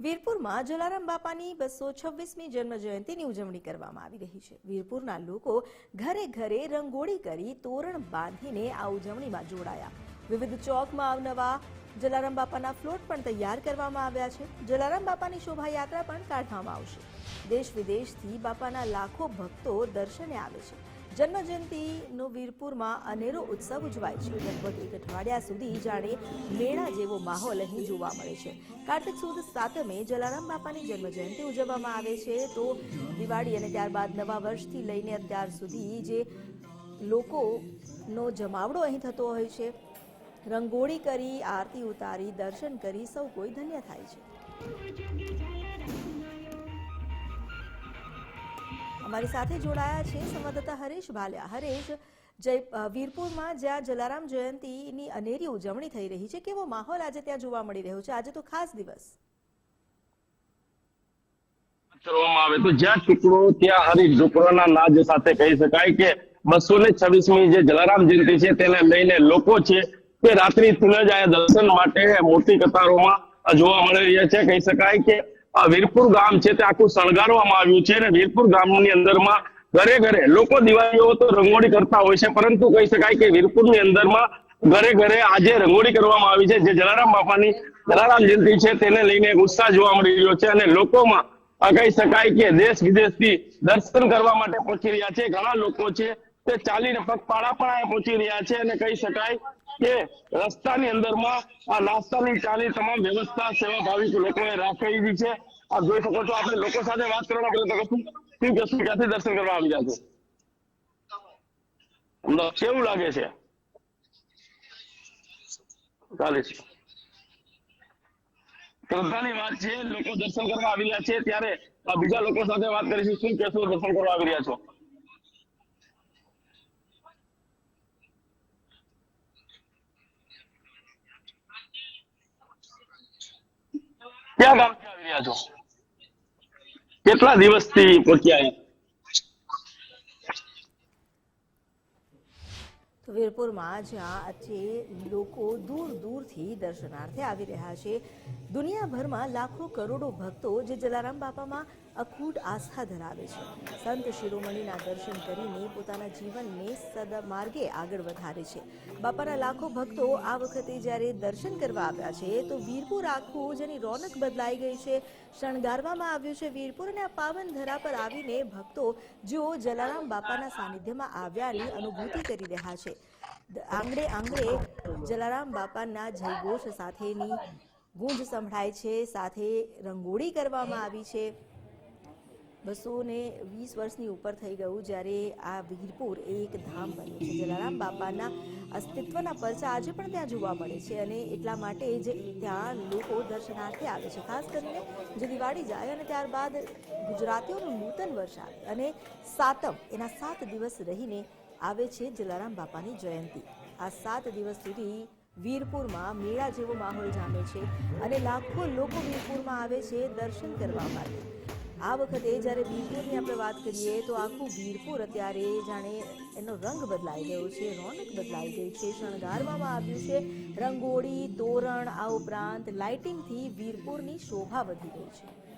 વીરપુરમાં જલારામ બાપાની બસો છવ્વીસમી જન્મ જયંતિની ઉજવણી કરવામાં આવી રહી છે. વીરપુરના લોકો ઘરે ઘરે રંગોળી કરી તોરણ બાંધીને આ ઉજવણીમાં જોડાયા. વિવિધ ચોકમાં અવનવા જલારામ બાપાના ફ્લોટ પણ તૈયાર કરવામાં આવ્યા છે. જલારામ બાપાની શોભાયાત્રા પણ કાઢવામાં આવશે. દેશ વિદેશથી બાપાના લાખો ભક્તો દર્શને આવે છે. જન્મ જયંતિનો વીરપુરમાં અનેરો ઉત્સવ ઉજવાય છે. લગભગ એક અઠવાડિયા સુધી જાણે મેળા જેવો માહોલ અહીં જોવા મળે છે. કાર્તિક સુદ સાતમે જલારામ બાપાની જન્મજયંતિ ઉજવવામાં આવે છે. તો દિવાળી અને ત્યારબાદ નવા વર્ષથી લઈને અત્યાર સુધી જે લોકોનો જમાવડો અહીં થતો હોય છે, રંગોળી કરી, આરતી ઉતારી, દર્શન કરી સૌ કોઈ ધન્ય થાય છે. અમારી સાથે જોડાયા છે સંવાદદાતા હરેશ ભાલિયા. હરેશ વીરપુરમાં જ્યાં જલારામ જયંતીની અનેરી ઉજવણી થઈ રહી છે, કેવો માહોલ આજે ત્યાં જોવા મળી રહ્યો છે? આજે તો ખાસ દિવસ. કરવામાં આવે તો જ્યાં ટુકડો, ત્યાં હરીફ ઝુંપડાના નાદ સાથે કહી શકાય કે બસો ને છવ્વીસમી જે જલારામ જયંતિ છે, તેને લઈને લોકો છે તે રાત્રિ આ દર્શન માટે મોટી કતારોમાં જોવા મળી રહ્યા છે. કહી શકાય કે વીરપુર ગામ છે તે આખું શણગારવામાં આવ્યું છે અને વીરપુર ગામની અંદરમાં ઘરે ઘરે લોકો દિવાળીઓ તો રંગોળી કરતા હોય છે, પરંતુ કહી શકાય કે વીરપુરની અંદરમાં ઘરે ઘરે આજે રંગોળી કરવામાં આવી છે, જે જલારામ બાપાની, જલારામ જયંતિ છે તેને લઈને ઉત્સાહ જોવા મળી રહ્યો છે અને લોકોમાં કહી શકાય કે દેશ વિદેશથી દર્શન કરવા માટે પહોંચી રહ્યા છે. ઘણા લોકો છે તે ચાલીને પગપાળા પણ પહોંચી રહ્યા છે અને કહી શકાય કે રસ્તાની અંદરમાં આ નાસ્તાની ચાની તમામ વ્યવસ્થા, સેવા ભાવિક લોકોએ રાખેલી છે. આ જોઈ શકો છો, આપણે લોકો સાથે વાત કરવાનો પ્રયત્ન કરશું શું કશું ક્યાંથી દર્શન કરવા આવી છો? અમદાવાદ. કેવું લાગે છે? ચાલે છે. શ્રદ્ધાની વાત છે, લોકો દર્શન કરવા આવી રહ્યા છે. ત્યારે આ બીજા લોકો સાથે વાત કરીશું. શું કહેશો? દર્શન કરવા આવી રહ્યા છો? ક્યાં ગામથી આવી રહ્યા છો કેટલા દિવસથી પહોંચ્યા અહીં? વીરપુરમાં જ્યાં આજે લોકો દૂર દૂરથી દર્શનાર્થે આવી રહ્યા છે. દુનિયાભરમાં લાખો કરોડો ભક્તો જે જલારામ બાપામાં અખૂટ આસ્થા ધરાવે છે. સંત શિરોમણીના દર્શન કરીને પોતાના જીવનને સદમાર્ગે આગળ વધારે છે. બાપાના લાખો ભક્તો આ વખતે જ્યારે દર્શન કરવા આવ્યા છે, તો વીરપુર આખું જેની રોનક બદલાઈ ગઈ છે, શણગારવામાં આવ્યું છે. વીરપુર અને આ પાવન ધરા પર આવીને ભક્તો જેઓ જલારામ બાપાના સાનિધ્યમાં આવ્યાની અનુભૂતિ કરી રહ્યા છે. આંગણે આંગણે જલારામ બાપાના જયઘોષ સાથેની ગુંજ સંભળાય છે, સાથે રંગોળી કરવામાં આવી છે. બસો ને વીસ વર્ષની ઉપર થઈ ગયું જ્યારે આ વીરપુર એક ધામ બન્યું છે. જલારામ બાપાના અસ્તિત્વના પરચા આજે પણ ત્યાં જોવા મળે છે અને એટલા માટે જ ત્યાં લોકો દર્શનાર્થે આવે છે. ખાસ કરીને જે દિવાળી જાય અને ત્યારબાદ ગુજરાતીઓનું નૂતન વર્ષ આવે અને સાતમ એના સાત દિવસ રહીને આવે છે જલારામ બાપાની જયંતિ. આ સાત દિવસ સુધી વીરપુરમાં મેળા જેવો માહોલ જામે છે અને લાખો લોકો વીરપુરમાં આવે છે દર્શન કરવા માટે. આ વખતે જ્યારે વીરપુરની આપણે વાત કરીએ તો આખું વીરપુર અત્યારે જાણે એનો રંગ બદલાઈ ગયો છે, રોનક બદલાઈ ગઈ છે, શણગારવામાં આવ્યું છે. રંગોળી, તોરણ આ ઉપરાંત લાઇટિંગથી વીરપુરની શોભા વધી ગઈ છે.